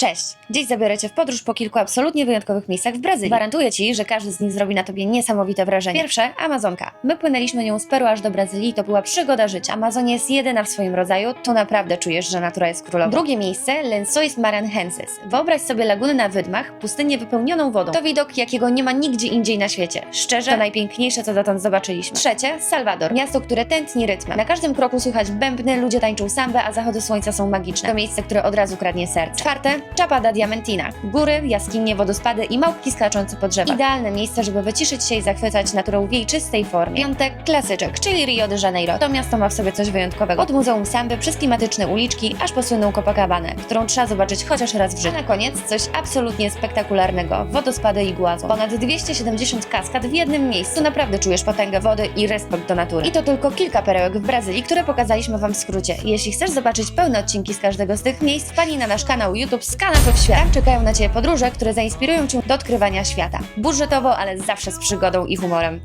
Cześć! Dziś zabiorę Cię w podróż po kilku absolutnie wyjątkowych miejscach w Brazylii. Gwarantuję Ci, że każdy z nich zrobi na Tobie niesamowite wrażenie. Pierwsze, Amazonka. My płynęliśmy nią z Peru aż do Brazylii to była przygoda życia. Amazonia jest jedyna w swoim rodzaju, tu naprawdę czujesz, że natura jest królową. Drugie miejsce, Lençóis Maranhenses. Wyobraź sobie lagunę na wydmach, pustynię wypełnioną wodą. To widok, jakiego nie ma nigdzie indziej na świecie. Szczerze, to najpiękniejsze, co dotąd zobaczyliśmy. Trzecie, Salvador. Miasto, które tętni rytmem. Na każdym kroku słychać bębny, ludzie tańczą sambę, a zachody słońca są magiczne. To miejsce, które od razu kradnie serce. Czwarte, Chapada Diamantina. Góry, jaskinie, wodospady i małpki skaczące po drzewach. Idealne miejsce, żeby wyciszyć się i zachwycać naturą w jej czystej formie. Piątek, klasyczek, czyli Rio de Janeiro. To miasto ma w sobie coś wyjątkowego. Od Muzeum Samby przez klimatyczne uliczki, aż po słynną Copacabanę, którą trzeba zobaczyć chociaż raz w życiu. A na koniec coś absolutnie spektakularnego. Wodospady Iguazu. Ponad 270 kaskad w jednym miejscu. Naprawdę czujesz potęgę wody i respekt do natury. I to tylko kilka perełek w Brazylii, które pokazaliśmy Wam w skrócie. Jeśli chcesz zobaczyć pełne odcinki z każdego z tych miejsc, wpadnij na nasz kanał YouTube kanapy w świat. Tam czekają na Ciebie podróże, które zainspirują Cię do odkrywania świata. Budżetowo, ale zawsze z przygodą i humorem.